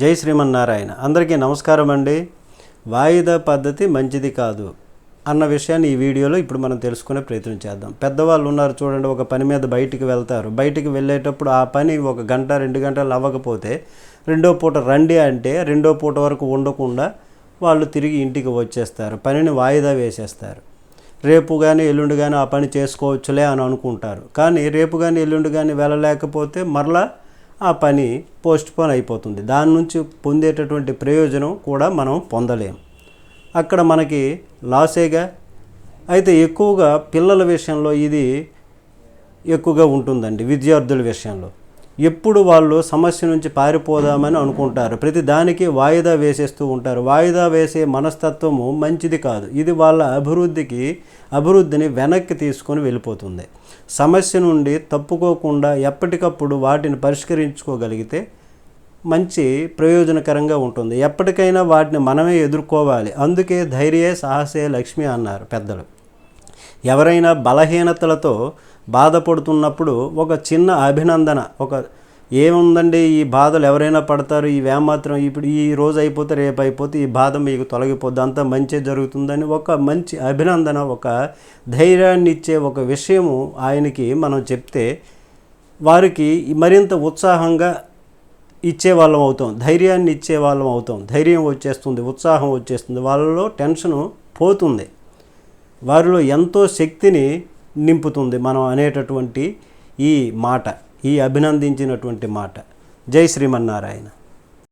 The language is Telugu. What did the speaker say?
జై శ్రీమన్నారాయణ. అందరికీ నమస్కారం అండి. వాయిదా పద్ధతి మంచిది కాదు అన్న విషయాన్ని ఈ వీడియోలో ఇప్పుడు మనం తెలుసుకునే ప్రయత్నం చేద్దాం. పెద్దవాళ్ళు ఉన్నారు చూడండి ఒక పని మీద బయటికి వెళ్తారు. బయటికి వెళ్ళేటప్పుడు ఆ పని ఒక గంట రెండు గంటలు అవ్వకపోతే రెండో పూట రండి అంటే రెండో పూట వరకు ఉండకుండా వాళ్ళు తిరిగి ఇంటికి వచ్చేస్తారు. పనిని వాయిదా వేసేస్తారు. రేపు కానీ ఎల్లుండి కానీ ఆ పని చేసుకోవచ్చులే అని అనుకుంటారు. కానీ రేపు కానీ ఎల్లుండి కానీ వెళ్ళలేకపోతే మరలా ఆ పని పోస్ట్పోన్ అయిపోతుంది. దాని నుంచి పొందేటటువంటి ప్రయోజనం కూడా మనం పొందలేము అక్కడ మనకి లాసేగా అయితే ఎక్కువగా పిల్లల విషయంలో ఇది ఎక్కువగా ఉంటుందండి విద్యార్థుల విషయంలో. ఎప్పుడు వాళ్ళు సమస్య నుంచి పారిపోదామని అనుకుంటారు. ప్రతి దానికి వాయిదా వేసేస్తూ ఉంటారు. వాయిదా వేసే మనస్తత్వము మంచిది కాదు. ఇది వాళ్ళ అభివృద్ధికి అభివృద్ధిని వెనక్కి తీసుకొని వెళ్ళిపోతుంది. సమస్య నుండి తప్పుకోకుండా ఎప్పటికప్పుడు వాటిని పరిష్కరించుకోగలిగితే మంచి ప్రయోజనకరంగా ఉంటుంది. ఎప్పటికైనా వాటిని మనమే ఎదుర్కోవాలి. అందుకే ధైర్యే సాహసే లక్ష్మి అన్నారు పెద్దలు. ఎవరైనా బలహీనతలతో బాధపడుతున్నప్పుడు ఒక చిన్న అభినందన ఒక ఏముందండి ఈ బాధలు ఎవరైనా పడతారు ఈ వేమాత్రం ఇప్పుడు ఈ రోజు అయిపోతే రేపు అయిపోతే ఈ బాధ మీకు తొలగిపోద్ది అంతా మంచి జరుగుతుందని ఒక మంచి అభినందన ఒక ధైర్యాన్ని ఇచ్చే ఒక విషయము ఆయనకి మనం చెప్తే వారికి మరింత ఉత్సాహంగా ఇచ్చే వాళ్ళం అవుతాం ధైర్యాన్ని ఇచ్చే వాళ్ళం అవుతాం. ధైర్యం వచ్చేస్తుంది ఉత్సాహం వచ్చేస్తుంది వాళ్ళలో టెన్షను పోతుంది. వారిలో ఎంతో శక్తిని నింపుతుంది మనం అనేటటువంటి ఈ మాట ఈ అభినందించినటువంటి మాట. జై శ్రీమన్నారాయణ.